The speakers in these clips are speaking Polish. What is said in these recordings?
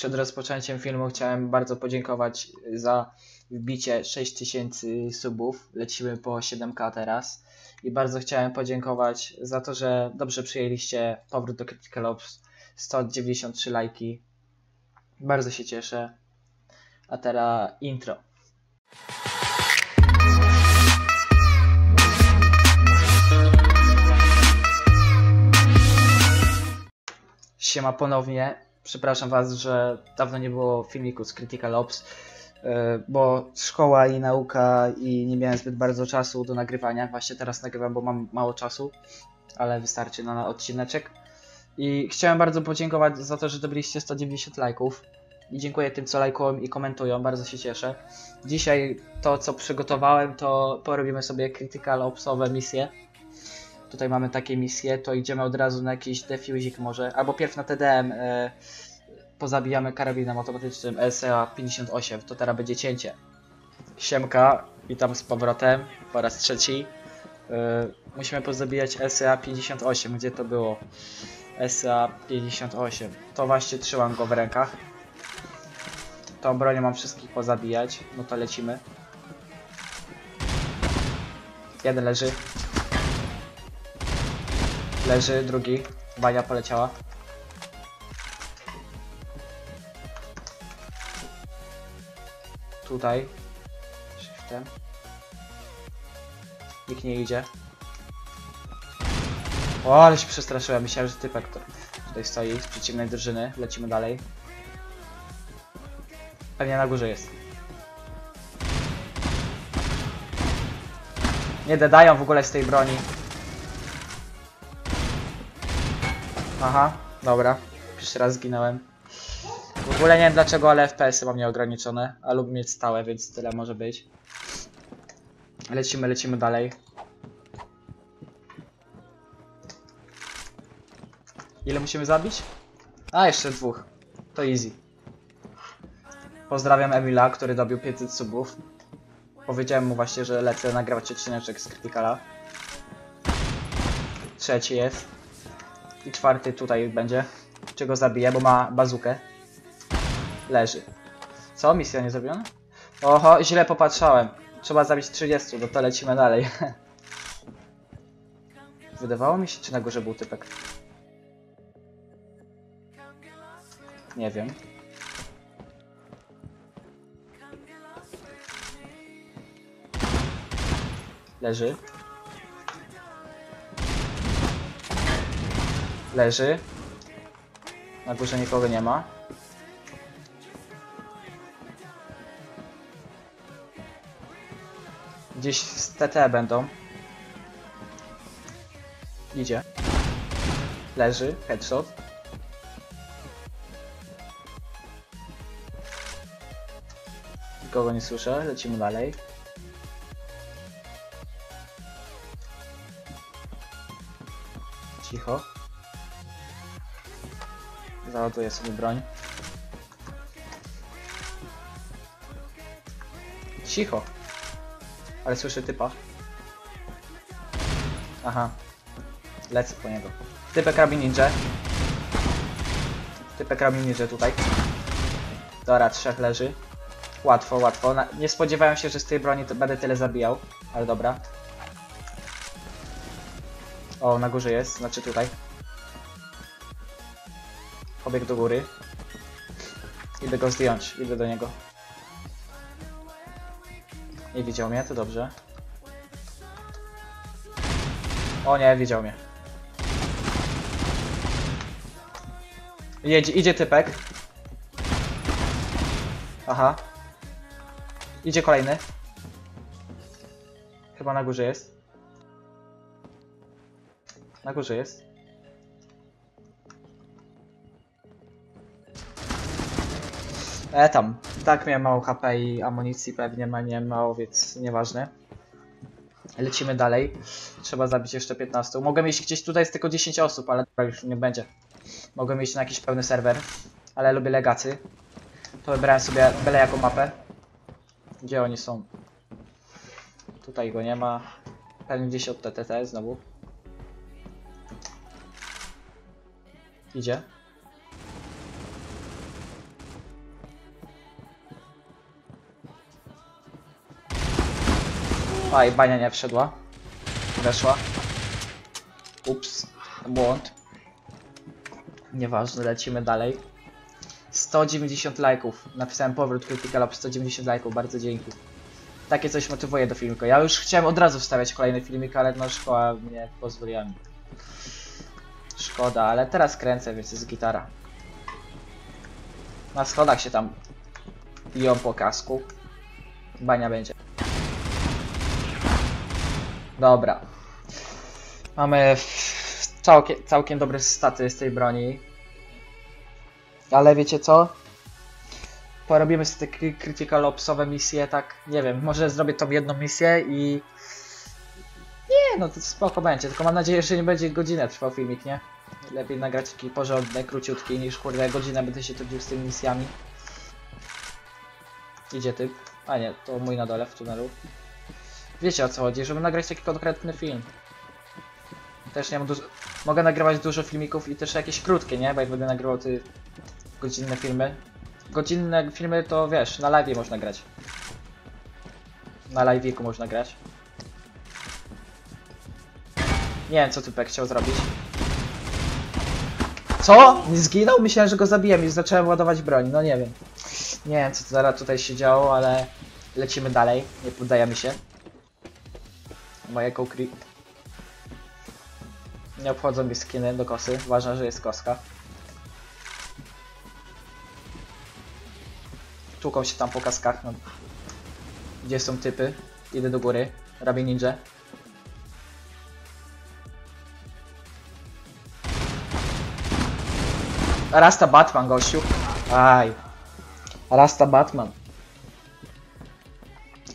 przed rozpoczęciem filmu chciałem bardzo podziękować za wbicie 6000 subów. Lecimy po 7k teraz. I bardzo chciałem podziękować za to, że dobrze przyjęliście powrót do Critical Ops. 193 lajki. Bardzo się cieszę. A teraz intro. Siema ponownie. Przepraszam Was, że dawno nie było filmiku z Critical Ops, e, bo szkoła i nauka i nie miałem zbyt bardzo czasu do nagrywania. Właśnie teraz nagrywam, bo mam mało czasu, ale wystarczy na odcineczek. I chciałem bardzo podziękować za to, że dobiliście 190 lajków. I dziękuję tym, co lajkują i komentują, bardzo się cieszę. Dzisiaj to, co przygotowałem, to porobimy sobie Critical Opsowe misje. Tutaj mamy takie misje, to idziemy od razu na jakiś defuzik może, albo pierw na TDM e, pozabijamy karabinem automatycznym LCA-58, to teraz będzie cięcie. Siemka, witam z powrotem po raz trzeci. E, musimy pozabijać LCA-58, gdzie to było? LCA-58, to właśnie trzymam go w rękach. Tą bronią mam wszystkich pozabijać, no to lecimy. Jeden leży. Leży, drugi. Bania poleciała. Tutaj. Shiftem. Nikt nie idzie. O, ale się przestraszyłem. Myślałem, że typek to tutaj stoi z przeciwnej drużyny. Lecimy dalej. Pewnie na górze jest. Nie dodają w ogóle z tej broni. Aha, dobra. Pierwszy raz zginąłem. W ogóle nie wiem dlaczego, ale FPS-y mam nieograniczone, a lubię mieć stałe, więc tyle może być. Lecimy, lecimy dalej. Ile musimy zabić? A, jeszcze dwóch. To easy. Pozdrawiam Emila, który dobił 500 subów. Powiedziałem mu właśnie, że lecę nagrywać odcineczek z Criticala. Trzeci jest. I czwarty tutaj będzie. Czego zabiję, bo ma bazukę. Leży. Co? Misja nie zrobiona? Oho, źle popatrzałem. Trzeba zabić 30, no to lecimy dalej. Wydawało mi się, czy na górze był typek? Nie wiem. Leży. Leży. Na górze nikogo nie ma. Gdzieś z TT będą. Idzie. Leży. Headshot. Nikogo nie słyszę. Lecimy dalej. Cicho. Załaduję sobie broń. Cicho. Ale słyszę typa. Aha. Lecę po niego. Typek robi ninja. Typek robi ninja tutaj. Dobra, trzech leży. Łatwo, łatwo. Na nie spodziewałem się, że z tej broni będę tyle zabijał. Ale dobra. O, na górze jest, znaczy tutaj. Pobieg do góry. Idę go zdjąć, idę do niego. Nie widział mnie, to dobrze. O nie, widział mnie. Jedzie, idzie typek. Aha. Idzie kolejny. Chyba na górze jest. Na górze jest. E tam. Tak miałem mało HP i amunicji pewnie ma nie mało, więc nieważne. Lecimy dalej. Trzeba zabić jeszcze 15. Mogę mieć gdzieś tutaj jest tylko 10 osób, ale dobra, już nie będzie. Mogę mieć na jakiś pełny serwer, ale lubię legacy. To wybrałem sobie byle jaką mapę. Gdzie oni są? Tutaj go nie ma. Pewnie gdzieś od TTT znowu. Idzie. Aj, bania nie wszedła. Weszła. Ups, błąd. Nieważne, lecimy dalej. 190 lajków. Napisałem powrót Critical Ops 190 lajków, bardzo dzięki. Takie coś motywuje do filmiku. Ja już chciałem od razu wstawiać kolejny filmik, ale no szkoła nie pozwoliła mi. Szkoda, ale teraz kręcę, więc jest gitara. Na schodach się tam biją po kasku. Bania będzie. Dobra. Mamy całkiem, całkiem dobre staty z tej broni. Ale wiecie co? Porobimy sobie te cri- critical opsowe misje, tak, nie wiem, może zrobię tą jedną misję i... Nie, no to spoko będzie, tylko mam nadzieję, że nie będzie godzinę trwał filmik, nie? Lepiej nagrać taki porządny, króciutki, niż kurde godzinę będę się trudził z tymi misjami. Idzie typ. A nie, to mój na dole w tunelu. Wiecie o co chodzi, żeby nagrać taki konkretny film. Też nie mam dużo... Mogę nagrywać dużo filmików i też jakieś krótkie, nie? Bo jak będę nagrywał ty godzinne filmy. Godzinne filmy to wiesz, na live można grać. Na live'iku można grać. Nie wiem co Typek chciał zrobić. Co? Nie zginął? Myślałem, że go zabiłem i zacząłem ładować broń. No nie wiem. Nie wiem co zaraz tutaj się działo, ale lecimy dalej. Nie poddajemy się. Moje kukri. Nie obchodzą mi skiny do kosy. Ważne, że jest koska. Tłuką się tam po kaskach. No. Gdzie są typy? Idę do góry. Robię ninja. Rasta Batman, gościu. Aj. Rasta Batman.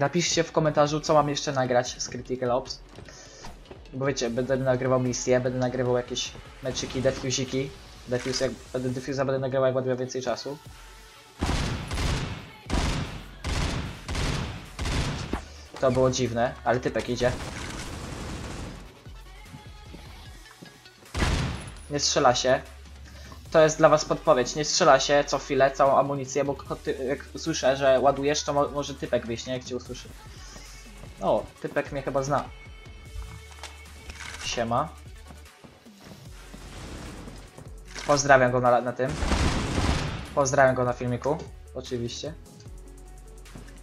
Napiszcie w komentarzu, co mam jeszcze nagrać z Critical Ops. Bo wiecie, będę nagrywał misje, będę nagrywał jakieś meczyki, defusiki. Defuse, jak będę defusa będę nagrywał, jak będę miał więcej czasu. To było dziwne, ale typek idzie. Nie strzela się. To jest dla was podpowiedź. Nie strzela się co chwilę całą amunicję, bo jak usłyszę, że ładujesz, to mo może typek wyjść, nie? Jak cię usłyszy. O, typek mnie chyba zna. Siema. Pozdrawiam go na, na tym. Pozdrawiam go na filmiku. Oczywiście.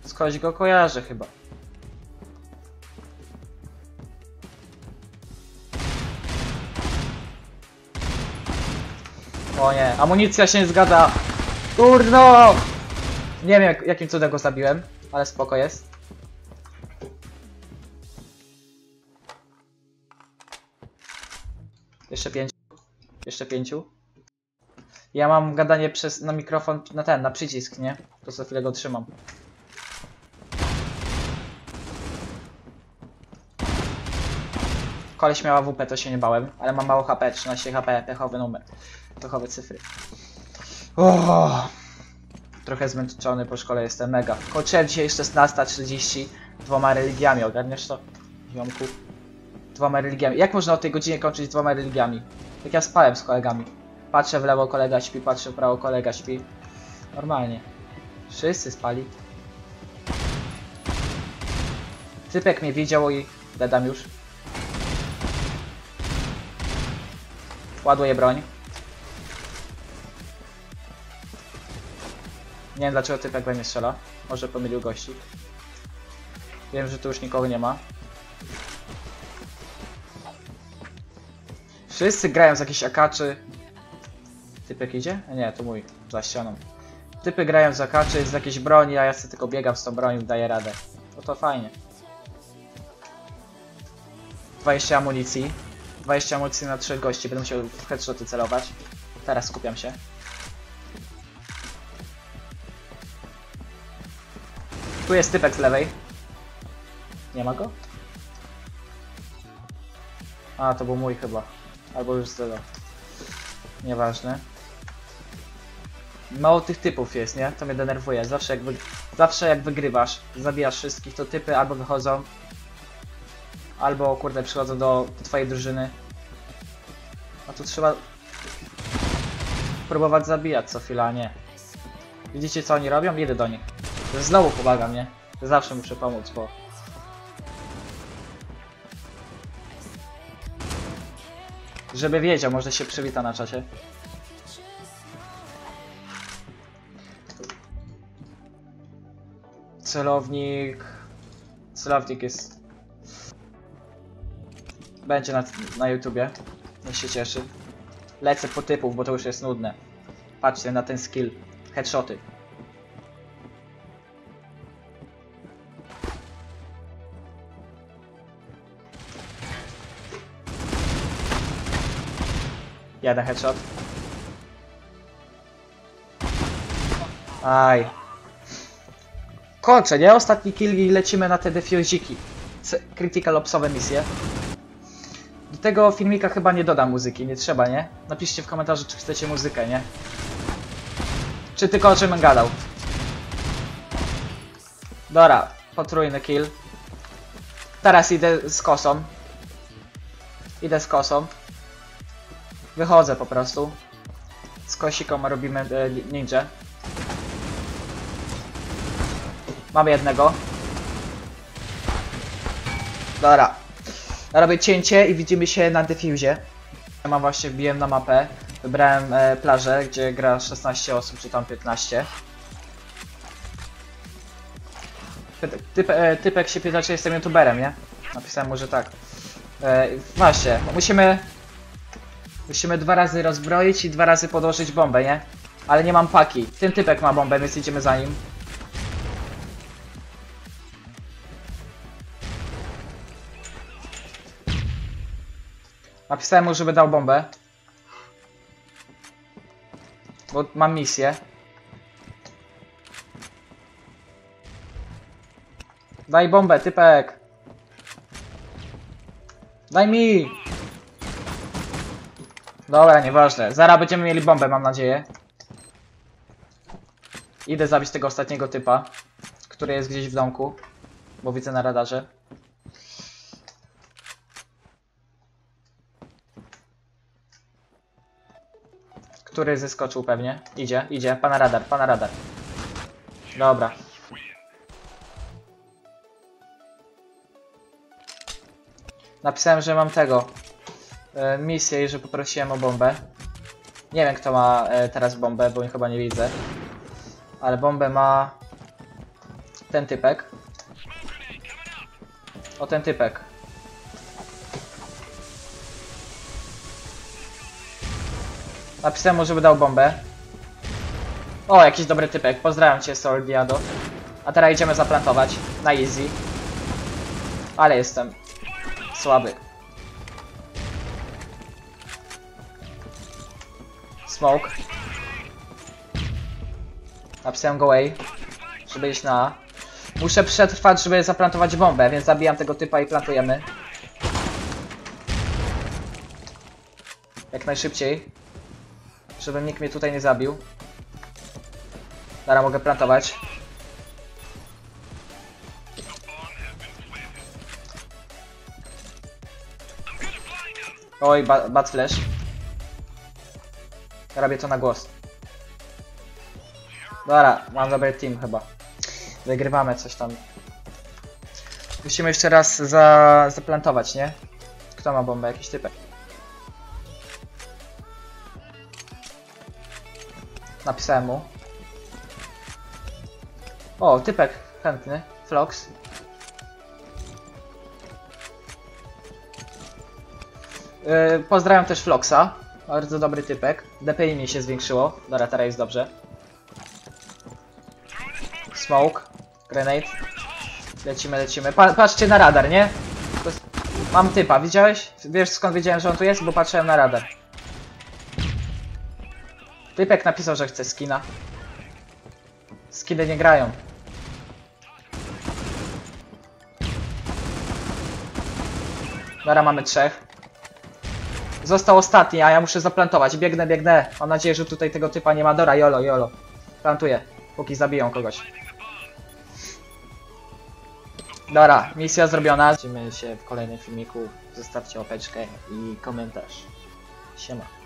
Skądś go kojarzę chyba. O nie, amunicja się nie zgadza. Kurno! Nie wiem jak, jakim cudem go zabiłem, ale spoko jest. Jeszcze pięciu. Jeszcze pięciu. Ja mam gadanie przez na mikrofon, na ten, na przycisk, nie? To za chwilę go trzymam. Koleś miała WP, to się nie bałem, ale mam mało HP, 13 HP, pechowy numer. Pechowe cyfry. Oh, trochę zmęczony po szkole jestem, mega. Kończyłem dzisiaj 16.30 dwoma religiami, ogarniesz to? Ziomku. Dwoma religiami. Jak można o tej godzinie kończyć dwoma religiami? Jak ja spałem z kolegami. Patrzę w lewo, kolega śpi, patrzę w prawo, kolega śpi. Normalnie. Wszyscy spali. Typek mnie widział i gadam już. Ładuję broń. Nie wiem dlaczego typek we mnie strzela. Może pomylił gości. Wiem, że tu już nikogo nie ma. Wszyscy grają z jakichś akaczy. Typek idzie? Nie, to mój. Za ścianą. Typy grają z akaczy, z jakiejś broni, a ja sobie tylko biegam z tą bronią, daję radę. No to fajnie. 20 amunicji. 20 amunicji na 3 gości, będę musiał w headshoty celować. Teraz skupiam się. Tu jest typek z lewej. Nie ma go? A, to był mój chyba. Albo już zero. Nieważne. Mało tych typów jest, nie? To mnie denerwuje. Zawsze jak. Zawsze jak wygrywasz, zabijasz wszystkich, to typy albo wychodzą, albo kurde przychodzą do twojej drużyny. A tu trzeba próbować zabijać co chwila, nie. Widzicie co oni robią? Jedę do nich. Znowu pomaga mnie. Zawsze muszę pomóc, bo... Żeby wiedział, może się przywita na czasie. Celownik... Celownik jest... Będzie na, na YouTubie. Niech się cieszy. Lecę po typów, bo to już jest nudne. Patrzcie na ten skill. Headshoty. Jeden headshot. Aj. Kończę, nie? Ostatni kill i lecimy na te defuziki. C- Critical Opsowe misje. Do tego filmika chyba nie dodam muzyki, nie trzeba, nie? Napiszcie w komentarzu, czy chcecie muzykę, nie? Czy tylko o czym gadał. Dobra, potrójny kill. Teraz idę z kosą. Idę z kosą. Wychodzę po prostu. Z kosiką robimy e, ninja. Mamy jednego. Dobra. Robię cięcie i widzimy się na defuzie. Ja mam właśnie wbiłem na mapę. Wybrałem e, plażę, gdzie gra 16 osób, czy tam 15. Pyt- Typ, e, typek się pyta, czy jestem youtuberem, nie? Napisałem mu, że tak. E, właśnie, musimy Musimy dwa razy rozbroić i dwa razy podłożyć bombę, nie? Ale nie mam paki. Ten typek ma bombę, więc idziemy za nim. Napisałem mu, żeby dał bombę. Bo mam misję. Daj bombę, typek. Daj mi! Dobra, nieważne. Zaraz będziemy mieli bombę, mam nadzieję. Idę zabić tego ostatniego typa, który jest gdzieś w domku, bo widzę na radarze. Który zeskoczył pewnie. Idzie, idzie. Pana radar, pana radar. Dobra. Napisałem, że mam tego e, misję i że poprosiłem o bombę. Nie wiem kto ma e, teraz bombę, bo chyba nie widzę. Ale bombę ma ten typek. O ten typek. Napisałem mu, żeby dał bombę. O, jakiś dobry typek. Pozdrawiam cię, Sordiado. A teraz idziemy zaplantować. Na easy. Ale jestem słaby. Smoke. Napisałem go away, żeby iść na A. Muszę przetrwać, żeby zaplantować bombę, więc zabijam tego typa i plantujemy. Jak najszybciej. Żeby nikt mnie tutaj nie zabił. Teraz mogę plantować. Oj, ba bad flash. Robię to na głos. Dobra, mam dobry team chyba. Wygrywamy coś tam. Musimy jeszcze raz za, zaplantować, nie? Kto ma bombę? Jakiś typek. Napisałem mu. O, typek chętny. Flox. Yy, pozdrawiam też Floxa. Bardzo dobry typek. DPI mi się zwiększyło. Dobra, teraz jest dobrze. Smoke. Grenade. Lecimy, lecimy. Pa patrzcie na radar, nie? Mam typa, widziałeś? Wiesz skąd wiedziałem, że on tu jest? Bo patrzyłem na radar. Typek napisał, że chce skina. Skiny nie grają. Dobra, mamy trzech. Został ostatni, a ja muszę zaplantować. Biegnę, biegnę. Mam nadzieję, że tutaj tego typa nie ma. Dora, jolo, jolo. Plantuję, póki zabiją kogoś. Dobra, misja zrobiona. Widzimy się w kolejnym filmiku. Zostawcie łapeczkę i komentarz. Siema.